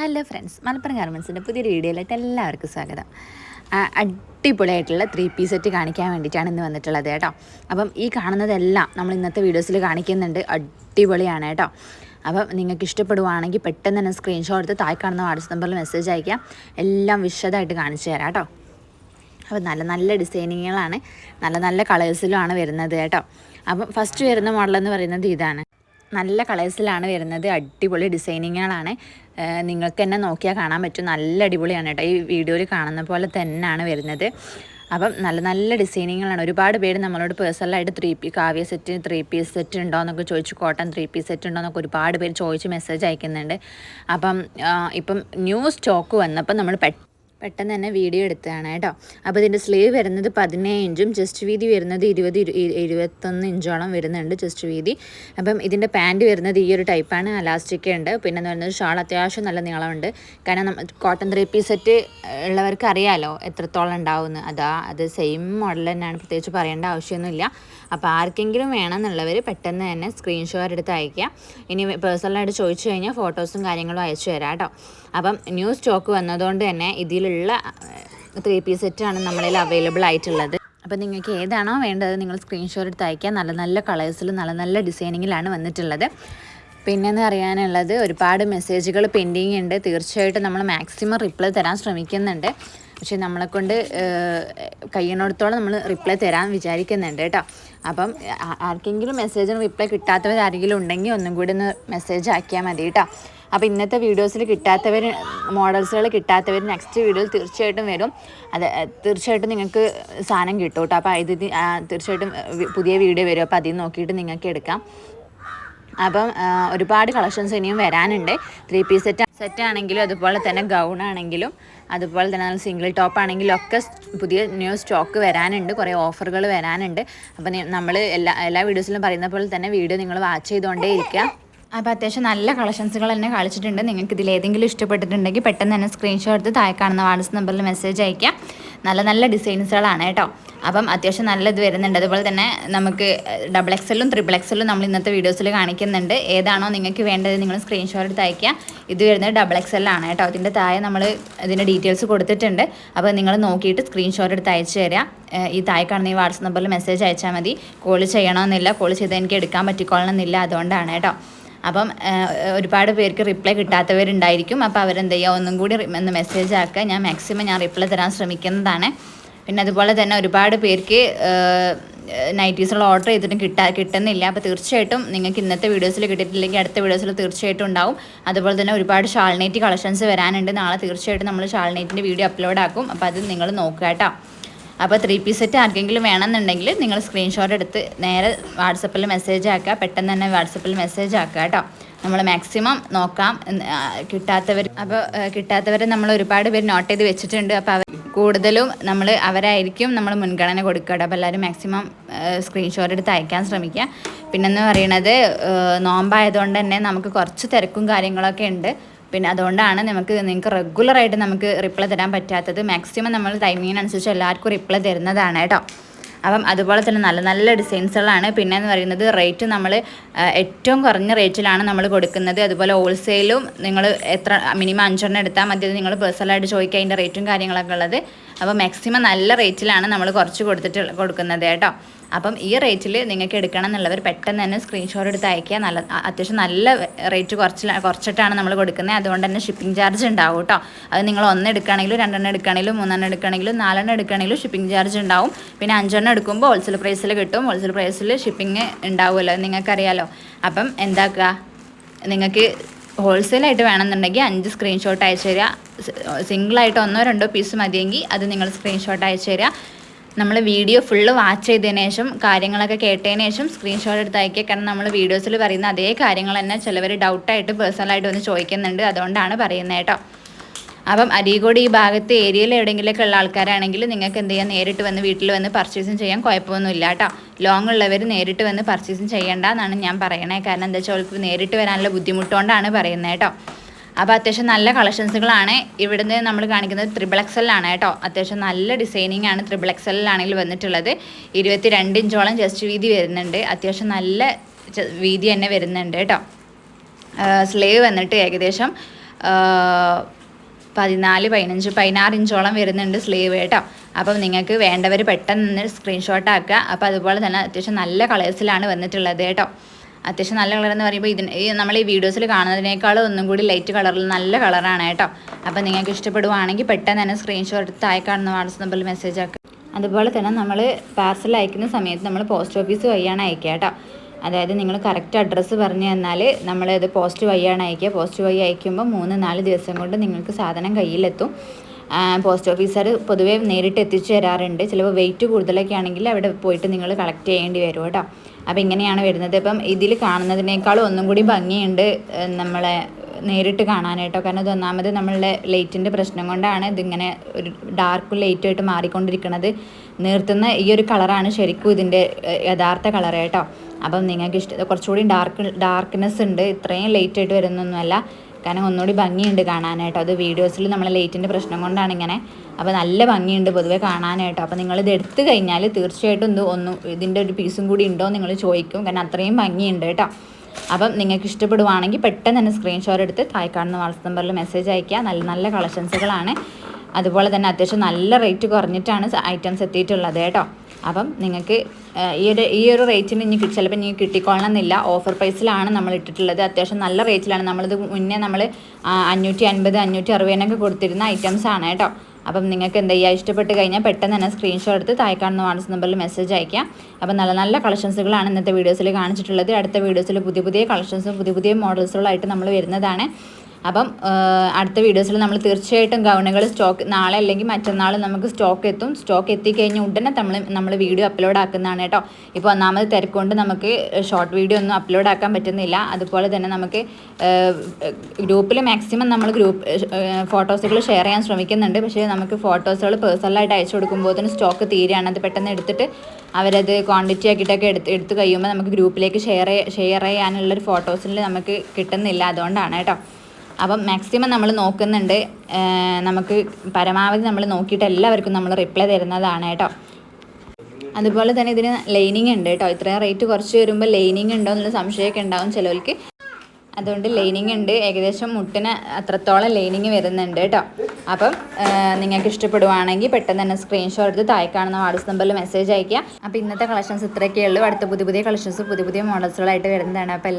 Hello friends Malappuram ഗാർമെൻസിന്റെ പുതിയൊരു വീഡിയോയിലായിട്ട് എല്ലാവർക്കും സ്വാഗതം. അടിപൊളിയായിട്ടുള്ള ത്രീ പീസ് സെറ്റ് കാണിക്കാൻ വേണ്ടിയിട്ടാണ് ഇന്ന് വന്നിട്ടുള്ളത് കേട്ടോ. അപ്പം ഈ കാണുന്നതെല്ലാം നമ്മൾ ഇന്നത്തെ വീഡിയോസിൽ കാണിക്കുന്നുണ്ട്. അടിപൊളിയാണ് കേട്ടോ. അപ്പം നിങ്ങൾക്ക് ഇഷ്ടപ്പെടുവാണെങ്കിൽ പെട്ടെന്ന് തന്നെ സ്ക്രീൻഷോട്ട് എടുത്ത് താഴെ കാണുന്ന വാട്സപ്പ് നമ്പറിൽ മെസ്സേജ് അയക്കാം എല്ലാം വിശദമായിട്ട് കാണിച്ചു തരാം കേട്ടോ. അപ്പം നല്ല നല്ല ഡിസൈനിങ്ങുകളാണ്. നല്ല നല്ല കളേഴ്സിലുമാണ് വരുന്നത് കേട്ടോ. അപ്പം ഫസ്റ്റ് വരുന്ന മോഡൽ എന്ന് പറയുന്നത് ഇതാണ്. നല്ല കളേഴ്സിലാണ് വരുന്നത്. അടിപൊളി ഡിസൈനിങ്ങുകളാണ്. നിങ്ങൾക്ക് തന്നെ നോക്കിയാൽ കാണാൻ പറ്റും. നല്ല അടിപൊളിയാണ് കേട്ടോ. ഈ വീഡിയോയിൽ കാണുന്ന പോലെ തന്നെയാണ് വരുന്നത്. അപ്പം നല്ല നല്ല ഡിസൈനിങ്ങുകളാണ്. ഒരുപാട് പേര് നമ്മളോട് പേഴ്സണലായിട്ട് three P Kavya set three piece set ഉണ്ടോ എന്നൊക്കെ ചോദിച്ചു കോട്ടൺ ത്രീ പീസ് സെറ്റ് ഉണ്ടോ എന്നൊക്കെ ഒരുപാട് പേര് ചോദിച്ച് മെസ്സേജ് അയക്കുന്നുണ്ട്. അപ്പം ഇപ്പം ന്യൂ സ്റ്റോക്ക് വന്നപ്പോൾ നമ്മൾ പെട്ടെന്ന് പെട്ടെന്ന് തന്നെ വീഡിയോ എടുത്തതാണ് കേട്ടോ. അപ്പോൾ ഇതിന്റെ സ്ലീവ് വരുന്നത് പതിനേഴ് ഇഞ്ചും ചെസ്റ്റ് വീതി വരുന്നത് ഇരുപത് ഇരുപത്തൊന്ന് ഇഞ്ചോളം വരുന്നുണ്ട് ചെസ്റ്റ് വീതി. അപ്പം ഇതിന്റെ പാന്റ് വരുന്നത് ഈ ഒരു ടൈപ്പാണ് അലാസ്റ്റിക് ഉണ്ട്. പിന്നെ എന്ന് പറയുന്നത് ഷാൾ അത്യാവശ്യം നല്ല നീളമുണ്ട്. കാരണം നമ്മൾ കോട്ടൺ ത്രീ പീസ് സെറ്റ് ഉള്ളവർക്ക് അറിയാമല്ലോ എത്രത്തോളം ഉണ്ടാവുമെന്ന്. അതാ അത് സെയിം മോഡൽ തന്നെയാണ്. പ്രത്യേകിച്ച് പറയേണ്ട ആവശ്യമൊന്നുമില്ല. അപ്പോൾ ആർക്കെങ്കിലും വേണമെന്നുള്ളവർ പെട്ടെന്ന് തന്നെ സ്ക്രീൻഷോട്ട് എടുത്ത് അയക്കുക ഇനി പേഴ്സണലായിട്ട് ചോദിച്ചു കഴിഞ്ഞാൽ ഫോട്ടോസും കാര്യങ്ങളും അയച്ചു തരാം കേട്ടോ. അപ്പം ന്യൂ സ്റ്റോക്ക് വന്നതുകൊണ്ട് തന്നെ ഇതിലുള്ള ത്രീ പീസ് സെറ്റാണ് നമ്മളിൽ അവൈലബിൾ ആയിട്ടുള്ളത്. അപ്പം നിങ്ങൾക്ക് ഏതാണോ വേണ്ടത് നിങ്ങൾ സ്ക്രീൻഷോട്ട് എടുത്ത് അയക്കുക നല്ല നല്ല കളേഴ്സിൽ നല്ല നല്ല ഡിസൈനിങ്ങിലാണ് വന്നിട്ടുള്ളത്. പിന്നെന്ന് അറിയാനുള്ളത് ഒരുപാട് മെസ്സേജുകൾ പെൻഡിങ് ഉണ്ട്. തീർച്ചയായിട്ടും നമ്മൾ മാക്സിമം റിപ്ലൈ തരാൻ ശ്രമിക്കുന്നുണ്ട്. പക്ഷെ നമ്മളെ കൊണ്ട് കഴിയണോടത്തോളം നമ്മൾ റിപ്ലൈ തരാൻ വിചാരിക്കുന്നുണ്ട് കേട്ടോ. അപ്പം ആർക്കെങ്കിലും മെസ്സേജിന് റിപ്ലൈ കിട്ടാത്തവർ ആരെങ്കിലും ഉണ്ടെങ്കിൽ ഒന്നും കൂടി ഒന്ന് മെസ്സേജ് ആക്കിയാൽ മതി കേട്ടോ. അപ്പോൾ ഇന്നത്തെ വീഡിയോസിൽ കിട്ടാത്തവർ മോഡൽസുകൾ കിട്ടാത്തവർ നെക്സ്റ്റ് വീഡിയോയിൽ തീർച്ചയായിട്ടും വരും. അത് തീർച്ചയായിട്ടും നിങ്ങൾക്ക് സാധനം കിട്ടും കേട്ടോ. അപ്പോൾ ഇത് തീർച്ചയായിട്ടും പുതിയ വീഡിയോ വരും. അപ്പോൾ അതിൽ നോക്കിയിട്ട് നിങ്ങൾക്ക് എടുക്കാം. അപ്പം ഒരുപാട് കളക്ഷൻസ് ഇനിയും വരാനുണ്ട്. ത്രീ പീസ് സെറ്റ് സെറ്റ് ആണെങ്കിലും അതുപോലെ തന്നെ ഗൗൺ ആണെങ്കിലും. അതുപോലെ തന്നെ നല്ല സിംഗിൾ ടോപ്പ് ആണെങ്കിലും ഒക്കെ പുതിയ ന്യൂ സ്റ്റോക്ക് വരാനുണ്ട്. കുറേ ഓഫറുകൾ വരാനുണ്ട്. അപ്പം നമ്മൾ എല്ലാ എല്ലാ വീഡിയോസിലും പറയുന്ന പോലെ തന്നെ വീഡിയോ നിങ്ങൾ വാച്ച് ചെയ്തുകൊണ്ടേ ഇരിക്കുക അപ്പോൾ അത്യാവശ്യം നല്ല കളക്ഷൻസുകൾ തന്നെ കളിച്ചിട്ടുണ്ട് നിങ്ങൾക്ക് ഇതിൽ ഏതെങ്കിലും ഇഷ്ടപ്പെട്ടിട്ടുണ്ടെങ്കിൽ പെട്ടെന്ന് തന്നെ സ്ക്രീൻഷോട്ട് എടുത്ത് താഴെ കാണുന്ന വാട്സപ്പ് നമ്പറിൽ മെസ്സേജ് അയക്കുക നല്ല നല്ല ഡിസൈൻസുകളാണ് കേട്ടോ. അപ്പം അത്യാവശ്യം നല്ല ഇത് വരുന്നുണ്ട്. അതുപോലെ തന്നെ നമുക്ക് ഡബിൾ എക്സലും ത്രിബിൾ എക്സലും നമ്മൾ ഇന്നത്തെ വീഡിയോസിൽ കാണിക്കുന്നുണ്ട്. ഏതാണോ നിങ്ങൾക്ക് വേണ്ടത് നിങ്ങൾ സ്ക്രീൻഷോട്ട് എടുത്ത് അയക്കുക ഇത് വരുന്നത് ഡബിൾ എക്സലാണ് കേട്ടോ. അതിന്റെ താഴെ നമ്മൾ ഇതിന്റെ ഡീറ്റെയിൽസ് കൊടുത്തിട്ടുണ്ട്. അപ്പോൾ നിങ്ങൾ നോക്കിയിട്ട് സ്ക്രീൻഷോട്ട് എടുത്ത് അയച്ചു തരാം ഈ താഴെ കാണുന്ന ഈ വാട്സപ്പ് നമ്പറിൽ മെസ്സേജ് അയച്ചാൽ മതി. കോൾ ചെയ്യണമെന്നില്ല. കോൾ ചെയ്താൽ എനിക്ക് എടുക്കാൻ പറ്റിക്കൊള്ളണമെന്നില്ല അതുകൊണ്ടാണ് കേട്ടോ. അപ്പം ഒരുപാട് പേർക്ക് റിപ്ലൈ കിട്ടാത്തവരുണ്ടായിരിക്കും. അപ്പോൾ അവരെന്ത് ചെയ്യുക ഒന്നും കൂടി ഒന്ന് മെസ്സേജ് ആക്കുക ഞാൻ മാക്സിമം ഞാൻ റിപ്ലൈ തരാൻ ശ്രമിക്കുന്നതാണ്. പിന്നെ അതുപോലെ തന്നെ ഒരുപാട് പേർക്ക് നൈറ്റീസുകൾ ഓർഡർ ചെയ്തിട്ടും കിട്ടാ കിട്ടുന്നില്ല. അപ്പോൾ തീർച്ചയായിട്ടും നിങ്ങൾക്ക് ഇന്നത്തെ വീഡിയോസിൽ കിട്ടിയിട്ടില്ലെങ്കിൽ അടുത്ത വീഡിയോസിൽ തീർച്ചയായിട്ടും ഉണ്ടാവും. അതുപോലെ തന്നെ ഒരുപാട് ഷാൾനൈറ്റ് കളക്ഷൻസ് വരാനുണ്ട്. നാളെ തീർച്ചയായിട്ടും നമ്മൾ ഷാൾനൈറ്റിന്റെ വീഡിയോ അപ്ലോഡ് ആക്കും. അപ്പോൾ അത് നിങ്ങൾ നോക്കുക കേട്ടോ. അപ്പോൾ ത്രീ പീസ് സെറ്റ് ആർക്കെങ്കിലും വേണമെന്നുണ്ടെങ്കിൽ നിങ്ങൾ സ്ക്രീൻഷോട്ട് എടുത്ത് നേരെ വാട്സപ്പിൽ മെസ്സേജ് ആക്കുക. പെട്ടെന്ന് തന്നെ വാട്സപ്പിൽ മെസ്സേജ് ആക്കുക കേട്ടോ. നമ്മൾ മാക്സിമം നോക്കാം. കിട്ടാത്തവർ അപ്പോൾ കിട്ടാത്തവരെ നമ്മൾ ഒരുപാട് പേര് നോട്ട് ചെയ്ത് വെച്ചിട്ടുണ്ട്. അപ്പോൾ അവർ കൂടുതലും നമ്മൾ അവരായിരിക്കും നമ്മൾ മുൻഗണന കൊടുക്കുക അപ്പോൾ എല്ലാവരും മാക്സിമം സ്ക്രീൻഷോട്ട് എടുത്ത് അയക്കാൻ ശ്രമിക്കുക. പിന്നെന്ന് പറയുന്നത് ഏഹ്, നോമ്പായതുകൊണ്ട് തന്നെ നമുക്ക് കുറച്ച് തിരക്കും കാര്യങ്ങളൊക്കെ ഉണ്ട്. പിന്നെ അതുകൊണ്ടാണ് നമുക്ക് നിങ്ങൾക്ക് റെഗുലറായിട്ട് നമുക്ക് റിപ്ലൈ തരാൻ പറ്റാത്തത്. മാക്സിമം നമ്മൾ ടൈമിങ്ങിനനുസരിച്ച് എല്ലാവർക്കും റിപ്ലൈ തരുന്നതാണ് കേട്ടോ. അപ്പം അതുപോലെ തന്നെ നല്ല നല്ല ഡിസൈൻസുകളാണ് പിന്നെ എന്ന് പറയുന്നത് റേറ്റ് നമ്മൾ ഏറ്റവും കുറഞ്ഞ റേറ്റിലാണ് നമ്മൾ കൊടുക്കുന്നത്. അതുപോലെ ഹോൾസെയിലും നിങ്ങൾ എത്ര മിനിമം അഞ്ചെണ്ണം എടുത്താൽ മതി നിങ്ങൾ പേഴ്സണലായിട്ട് ചോദിക്കുക അതിന്റെ റേറ്റും കാര്യങ്ങളൊക്കെ ഉള്ളത്. അപ്പോൾ മാക്സിമം നല്ല റേറ്റിലാണ് നമ്മൾ കുറച്ച് കൊടുത്തിട്ട് കൊടുക്കുന്നത് കേട്ടോ. അപ്പം ഈ റേറ്റിൽ നിങ്ങൾക്ക് എടുക്കണം എന്നുള്ളവർ പെട്ടെന്ന് തന്നെ സ്ക്രീൻഷോട്ട് എടുത്ത് അയക്കുക നല്ല അത്യാവശ്യം നല്ല റേറ്റ് കുറച്ച് കുറച്ചിട്ടാണ് നമ്മൾ കൊടുക്കുന്നത്. അതുകൊണ്ട് തന്നെ ഷിപ്പിംഗ് ചാർജ് ഉണ്ടാവും കേട്ടോ. അത് നിങ്ങൾ ഒന്ന് എടുക്കുകയാണെങ്കിലും രണ്ടെണ്ണം എടുക്കുകയാണെങ്കിലും മൂന്നെണ്ണം എടുക്കുകയാണെങ്കിലും നാലെണ്ണം എടുക്കുകയാണെങ്കിലും ഷിപ്പിംഗ് ചാർജ് ഉണ്ടാവും. പിന്നെ അഞ്ചെണ്ണം എടുക്കുമ്പോൾ ഹോൾസെയിൽ പ്രൈസിൽ കിട്ടും. ഹോൾസെയിൽ പ്രൈസിൽ ഷിപ്പിംഗ് ഉണ്ടാവുമല്ലോ. നിങ്ങൾക്കറിയാലോ. അപ്പം എന്താക്കുക? നിങ്ങൾക്ക് ഹോൾസെയിലായിട്ട് വേണമെന്നുണ്ടെങ്കിൽ അഞ്ച് സ്ക്രീൻഷോട്ട് അയച്ചു തരിക. സിംഗിളായിട്ട് ഒന്നോ രണ്ടോ പീസ് മതിയെങ്കിൽ അത് നിങ്ങൾ സ്ക്രീൻഷോട്ട് അയച്ചു തരിക. നമ്മൾ വീഡിയോ ഫുള്ള് വാച്ച് ചെയ്തതിന് ശേഷം കാര്യങ്ങളൊക്കെ കേട്ടതിന് ശേഷം സ്ക്രീൻഷോട്ട് എടുത്ത് അയക്കുക. കാരണം നമ്മൾ വീഡിയോസിൽ പറയുന്ന അതേ കാര്യങ്ങൾ തന്നെ ചിലവർ ഡൗട്ടായിട്ട് പേഴ്സണലായിട്ട് വന്ന് ചോദിക്കുന്നുണ്ട്. അതുകൊണ്ടാണ് പറയുന്നത് കേട്ടോ. അപ്പം അരീക്കോട് ഈ ഭാഗത്ത് ഏരിയയിൽ എവിടെയെങ്കിലുമൊക്കെ ഉള്ള ആൾക്കാരാണെങ്കിൽ നിങ്ങൾക്ക് എന്ത് ചെയ്യാം? നേരിട്ട് വന്ന് വീട്ടിൽ വന്ന് പർച്ചേസും ചെയ്യാൻ കുഴപ്പമൊന്നുമില്ല കേട്ടോ. ലോങ് ഉള്ളവർ നേരിട്ട് വന്ന് പർച്ചേസും ചെയ്യേണ്ട എന്നാണ് ഞാൻ പറയണേ. കാരണം എന്താ വെച്ചാൽ അവർക്ക് നേരിട്ട് വരാനുള്ള ബുദ്ധിമുട്ടുകൊണ്ടാണ് പറയുന്നത് കേട്ടോ. അപ്പോൾ അത്യാവശ്യം നല്ല കളക്ഷൻസുകളാണ്. ഇവിടുന്ന് നമ്മൾ കാണിക്കുന്നത് ത്രിബിൾ എക്സലിലാണ് കേട്ടോ. അത്യാവശ്യം നല്ല ഡിസൈനിങ് ആണ് ത്രിബിൾ എക്സലിലാണെങ്കിൽ വന്നിട്ടുള്ളത്. ഇരുപത്തി രണ്ട് ഇഞ്ചോളം ജസ്റ്റ് വീതി വരുന്നുണ്ട്. അത്യാവശ്യം നല്ല വീതി തന്നെ വരുന്നുണ്ട് കേട്ടോ. സ്ലേവ് വന്നിട്ട് ഏകദേശം പതിനാല് പതിനഞ്ച് പതിനാറ് ഇഞ്ചോളം വരുന്നുണ്ട് സ്ലീവ് കേട്ടോ. അപ്പം നിങ്ങൾക്ക് വേണ്ടവർ പെട്ടെന്ന് സ്ക്രീൻഷോട്ട് ആക്കുക. അപ്പോൾ അതുപോലെ തന്നെ അത്യാവശ്യം നല്ല കളേഴ്സിലാണ് വന്നിട്ടുള്ളത് കേട്ടോ. അത്യാവശ്യം നല്ല കളർ എന്ന് പറയുമ്പോൾ ഇതിന് ഈ നമ്മൾ ഈ വീഡിയോസിൽ കാണുന്നതിനേക്കാളും ഒന്നും കൂടി ലൈറ്റ് കളറിൽ നല്ല കളറാണ് കേട്ടോ. അപ്പോൾ നിങ്ങൾക്ക് ഇഷ്ടപ്പെടുവാണെങ്കിൽ പെട്ടെന്ന് തന്നെ സ്ക്രീൻഷോട്ട് ആയി കാണുന്ന വാട്സപ്പ് നമ്പറിൽ മെസ്സേജ് ആക്കുക അതുപോലെ തന്നെ നമ്മൾ പാർസൽ അയക്കുന്ന സമയത്ത് നമ്മൾ പോസ്റ്റ് ഓഫീസ് വഴിയാണ് അയക്കുക കേട്ടോ. അതായത് നിങ്ങൾ കറക്റ്റ് അഡ്രസ്സ് പറഞ്ഞു തന്നാൽ നമ്മളത് പോസ്റ്റ് വഴിയാണ് അയക്കുക. പോസ്റ്റ് വഴി അയക്കുമ്പോൾ മൂന്ന് നാല് ദിവസം കൊണ്ട് നിങ്ങൾക്ക് സാധനം കയ്യിലെത്തും. പോസ്റ്റ് ഓഫീസർ പൊതുവേ നേരിട്ട് എത്തിച്ചു തരാറുണ്ട്. ചിലപ്പോൾ വെയിറ്റ് കൂടുതലൊക്കെ ആണെങ്കിൽ അവിടെ പോയിട്ട് നിങ്ങൾ കളക്ട് ചെയ്യേണ്ടി വരും കേട്ടോ. അപ്പോൾ ഇങ്ങനെയാണ് വരുന്നത്. ഇപ്പം ഇതിൽ കാണുന്നതിനേക്കാളും ഒന്നും കൂടി ഭംഗിയുണ്ട് നമ്മളെ നേരിട്ട് കാണാനായിട്ടോ. കാരണം ഇത് ഒന്നാമത് നമ്മളുടെ ലൈറ്റിന്റെ പ്രശ്നം കൊണ്ടാണ് ഇതിങ്ങനെ ഒരു ഡാർക്ക് ലൈറ്റായിട്ട് മാറിക്കൊണ്ടിരിക്കുന്നത് നിർത്തുന്ന ഈ ഒരു കളറാണ് ശരിക്കും ഇതിന്റെ യഥാർത്ഥ കളർ കേട്ടോ. അപ്പം നിങ്ങൾക്ക് ഇഷ്ടം കുറച്ചുകൂടി ഡാർക്ക് ഡാർക്ക്നെസ് ഉണ്ട്. ഇത്രയും ലൈറ്റായിട്ട് വരുന്നൊന്നുമല്ല. കാരണം ഒന്നുകൂടി ഭംഗിയുണ്ട് കാണാനായിട്ട്. അത് വീഡിയോസിൽ നമ്മൾ ലൈറ്റിന്റെ പ്രശ്നം കൊണ്ടാണ് ഇങ്ങനെ. അപ്പോൾ നല്ല ഭംഗിയുണ്ട് പൊതുവെ കാണാനായിട്ട്. അപ്പോൾ നിങ്ങൾ ഇത് എടുത്തു കഴിഞ്ഞാൽ തീർച്ചയായിട്ടും ഇത് ഒന്നും ഇതിന്റെ ഒരു പീസും കൂടി ഉണ്ടോ നിങ്ങൾ ചോദിക്കും. കാരണം അത്രയും ഭംഗിയുണ്ട് കേട്ടോ. അപ്പം നിങ്ങൾക്ക് ഇഷ്ടപ്പെടുവാണെങ്കിൽ പെട്ടെന്ന് തന്നെ സ്ക്രീൻഷോട്ട് എടുത്ത് താഴെ കാണുന്ന വാട്സ് നമ്പറിൽ മെസ്സേജ് അയയ്ക്കുക. നല്ല നല്ല കളക്ഷൻസുകളാണ്. അതുപോലെ തന്നെ അത്യാവശ്യം നല്ല റേറ്റ് കുറഞ്ഞിട്ടാണ് ഐറ്റംസ് എത്തിയിട്ടുള്ളത് കേട്ടോ. അപ്പം നിങ്ങൾക്ക് ഈ ഒരു ഈ ഒരു റേറ്റിന് ഇനി ചിലപ്പോൾ ഇനി കിട്ടിക്കൊള്ളണം എന്നില്ല ഓഫർ പ്രൈസിലാണ് നമ്മൾ ഇട്ടിട്ടുള്ളത്. അത്യാവശ്യം നല്ല റേറ്റിലാണ് നമ്മളിത് മുന്നേ നമ്മൾ അഞ്ഞൂറ്റി അൻപത് അഞ്ഞൂറ്റി അറുപതിനൊക്കെ കൊടുത്തിരുന്ന ഐറ്റംസ് ആണ് കേട്ടോ. അപ്പം നിങ്ങൾക്ക് എന്താ ചെയ്യുക ഇഷ്ടപ്പെട്ട് കഴിഞ്ഞാൽ പെട്ടെന്ന് തന്നെ സ്ക്രീൻഷോട്ട് എടുത്ത് താഴെ കാണുന്ന വാട്സ് നമ്പറിൽ മെസ്സേജ് അയക്കാം അപ്പം നല്ല നല്ല കളക്ഷൻസുകളാണ് ഇന്നത്തെ വീഡിയോസിൽ കാണിച്ചിട്ടുള്ളത്. അടുത്ത വീഡിയോസിൽ പുതിയ പുതിയ കളക്ഷൻസും പുതിയ പുതിയ മോഡൽസുകളായിട്ട് നമ്മൾ വരുന്നതാണ്. അപ്പം അടുത്ത വീഡിയോസിൽ നമ്മൾ തീർച്ചയായിട്ടും ഗൗണുകൾ സ്റ്റോക്ക് നാളെ അല്ലെങ്കിൽ മറ്റന്നാൾ നമുക്ക് സ്റ്റോക്ക് എത്തും. സ്റ്റോക്ക് എത്തിക്കഴിഞ്ഞാൽ ഉടനെ നമ്മൾ നമ്മൾ വീഡിയോ അപ്ലോഡ് ആക്കുന്നതാണ് കേട്ടോ. ഇപ്പോൾ ഒന്നാമത് തിരക്കൊണ്ട് നമുക്ക് ഷോർട്ട് വീഡിയോ ഒന്നും അപ്ലോഡ് ആക്കാൻ പറ്റുന്നില്ല. അതുപോലെ തന്നെ നമുക്ക് ഗ്രൂപ്പിൽ മാക്സിമം നമ്മൾ ഗ്രൂപ്പ് ഫോട്ടോസുകൾ ഷെയർ ചെയ്യാൻ ശ്രമിക്കുന്നുണ്ട്. പക്ഷേ നമുക്ക് ഫോട്ടോസുകൾ പേഴ്സണലായിട്ട് അയച്ചു കൊടുക്കുമ്പോൾ തന്നെ സ്റ്റോക്ക് തീരെയാണ് അത് പെട്ടെന്ന് എടുത്തിട്ട് അവരത് ക്വാണ്ടിറ്റി ആക്കിയിട്ടൊക്കെ എടുത്ത് എടുത്ത് കഴിയുമ്പോൾ നമുക്ക് ഗ്രൂപ്പിലേക്ക് ഷെയർ ഷെയർ ചെയ്യാനുള്ളൊരു ഫോട്ടോസിൽ നമുക്ക് കിട്ടുന്നില്ല. അതുകൊണ്ടാണ് കേട്ടോ. അപ്പം മാക്സിമം നമ്മൾ നോക്കുന്നുണ്ട്. നമുക്ക് പരമാവധി നമ്മൾ നോക്കിയിട്ട് എല്ലാവർക്കും നമ്മൾ റിപ്ലൈ തരുന്നതാണ് കേട്ടോ. അതുപോലെ തന്നെ ഇതിന് ലൈനിങ് ഉണ്ട് കേട്ടോ. ഇത്രയും റേറ്റ് കുറച്ച് വരുമ്പോൾ ലൈനിങ് ഉണ്ടോ എന്നുള്ള സംശയമൊക്കെ ഉണ്ടാവും ചിലവർക്ക്. അതുകൊണ്ട് ലൈനിങ് ഉണ്ട്. ഏകദേശം മുട്ടിന് അത്രത്തോളം ലൈനിങ് വരുന്നുണ്ട് കേട്ടോ. അപ്പം നിങ്ങൾക്ക് ഇഷ്ടപ്പെടുവാണെങ്കിൽ പെട്ടെന്ന് തന്നെ സ്ക്രീൻഷോട്ട് എടുത്ത് താഴെ കാണുന്ന വാട്സ് നമ്പറിൽ മെസ്സേജ് അയയ്ക്കുക. അപ്പോൾ ഇന്നത്തെ കളക്ഷൻസ് ഇത്രയൊക്കെ ഉള്ളൂ. അടുത്ത പുതിയ പുതിയ കളക്ഷൻസ് പുതിയ പുതിയ മോഡൽസുകളായിട്ട് വരുന്നതാണ്. അപ്പോൾ